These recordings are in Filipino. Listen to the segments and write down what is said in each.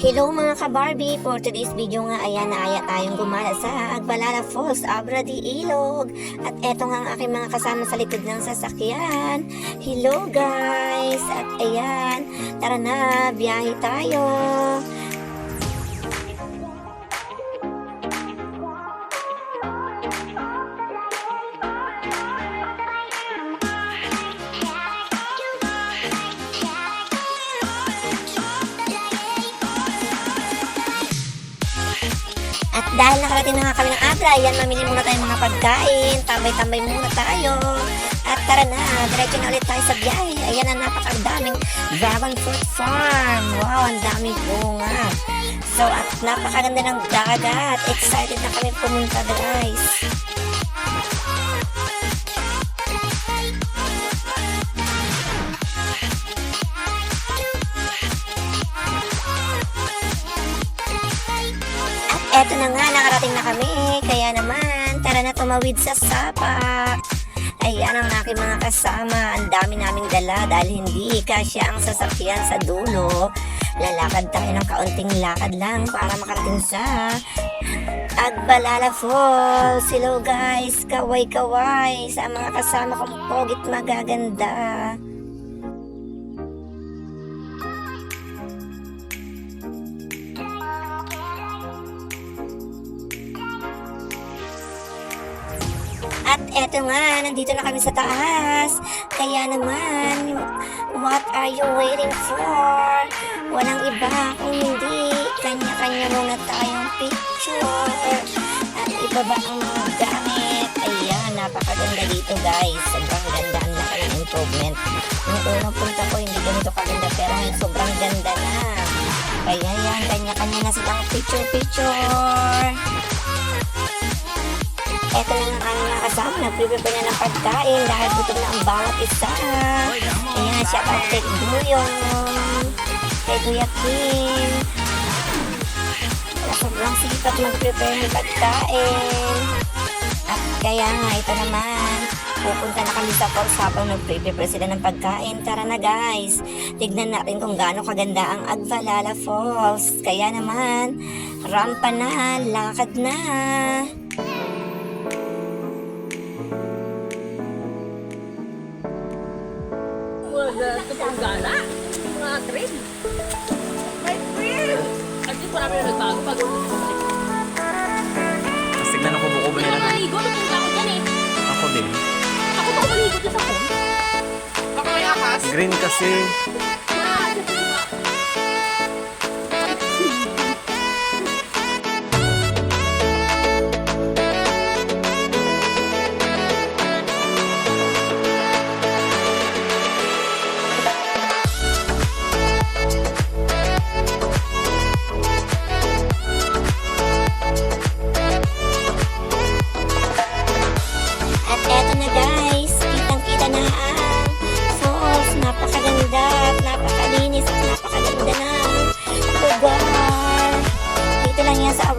Hello mga ka-Barbie! For today's video nga, ayan na aya tayong gumala sa Agbalala Falls, Abra de Ilog. At eto nga ang aking mga kasama sa likod ng sasakyan. Hello guys! At ayan, tara na, biyahe tayo! Dahil nakarating na nga kami ng Abra, ayan, mamili muna tayong mga pagkain, tambay-tambay muna tayo. At tara na, diretso na ulit tayo sa biyahe. Ayan ang napakadaming dragon fruit farm. Wow, ang daming bunga. So, at napakaganda ng dagat. Excited na kami pumunta, guys. Eto na nga, nakarating na kami. Kaya naman, tara na tumawid sa sapa. Ayan ang aking mga kasama. Ang dami naming dala dahil hindi kasya ang sasakyan sa dulo. Lalakad tayo ng kaunting lakad lang para makarating sa Agbalala Falls. Hello guys, kaway-kaway sa mga kasama kong pogit magaganda. At eto nga, nandito na kami sa taas. Kaya naman, what are you waiting for? Walang iba kung hindi kanya-kanya muna tayong picture. At ibaba ang mga gamit. Ayan, napakaganda dito guys. Sobrang ganda ang laki ng improvement. Nung unang punta ko, hindi ganito kaganda pero sobrang ganda na. Kaya yan, kanya-kanya na silang picture-picture. Eto na ang aming mga kasama. Nag-prepare na ng pagkain dahil gutom na ang bawat isa. Ayan, shout out kay Duyong, kay Kuya Kim. Sobrang sikat mag-prepare ng pagkain. At kaya nga, ito naman, pupunta na kami sa course habang nag-prepare sila ng pagkain. Tara na guys, tignan natin kung gaano kaganda ang Agvalala Falls. Kaya naman, rampa na, lakad na. Nagbago bago bumalik. Tapos tignan ako buko ba Hindi nila. ako maligo. Nagpunta ako dyan eh. Ako din. Ako pa maligo dyan sa phone. Baka may. Green kasi.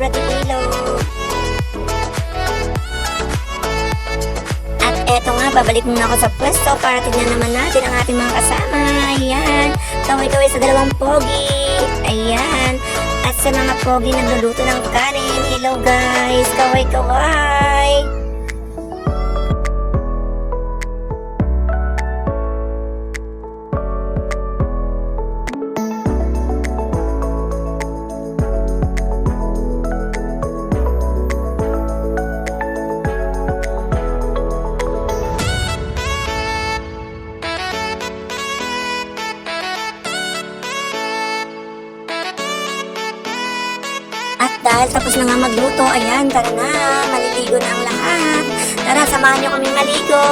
Ilog. At eto nga, babalik muna ako sa pwesto para tignan naman natin ang ating mga kasama. Ayan, kaway-kaway sa dalawang pogi. Ayan, at sa mga pogi nagluluto ng kanin. Hello guys, kaway-kaway. Dahil tapos na nga magluto, ayan, tara na, maliligo na ang lahat. Tara, samahan niyo kami maligo.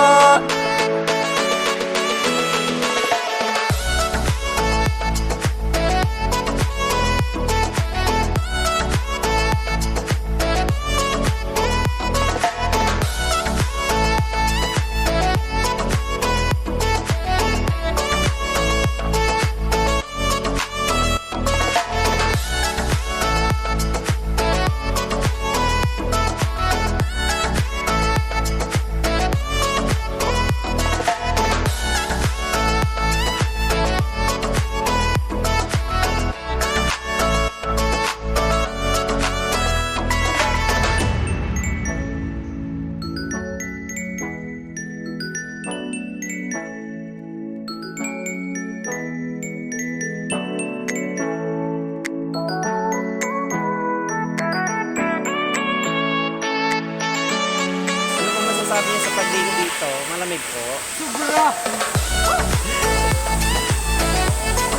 sarap niya sa pagdingo dito. Malamig po. Sobra!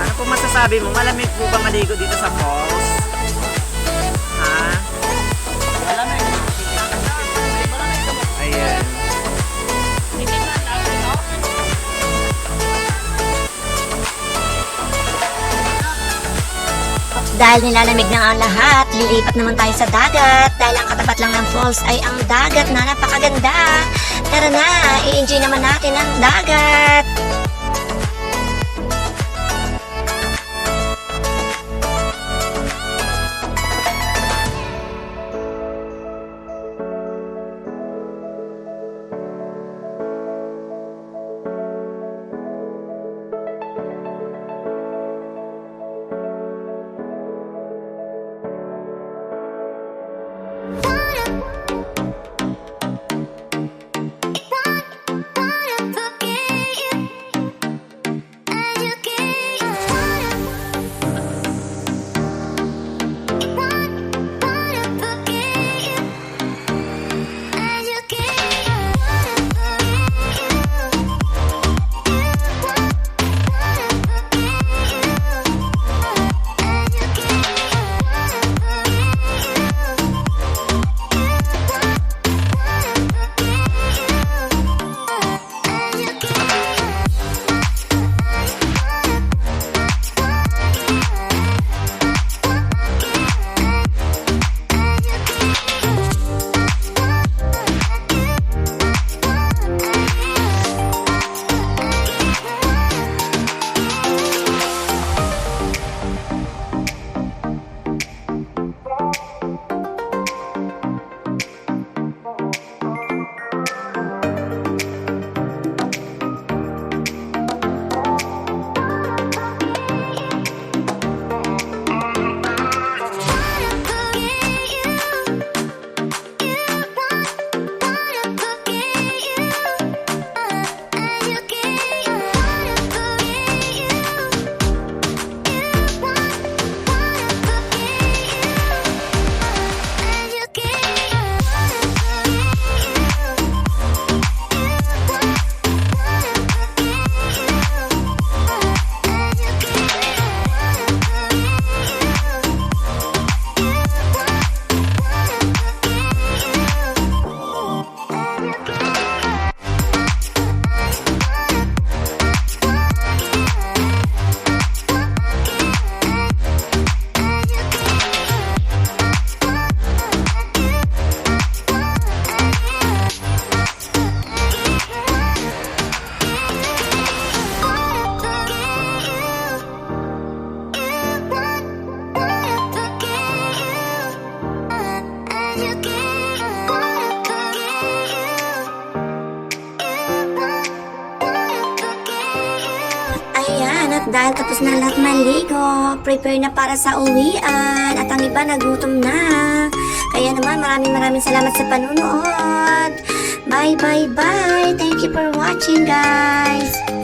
Ano po masasabi mo? Malamig po ba maligo dito sa falls? Dahil nilalamig na ang lahat, lilipat naman tayo sa dagat dahil ang katapat lang ng falls ay ang dagat na napakaganda. Tara na, i-enjoy naman natin ang dagat. Ayan, at dahil tapos na lahat maligo, prepare na para sa uwian, at ang iba nagutom na. Kaya naman, maraming maraming salamat sa panunood. Bye, bye, bye. Thank you for watching, guys.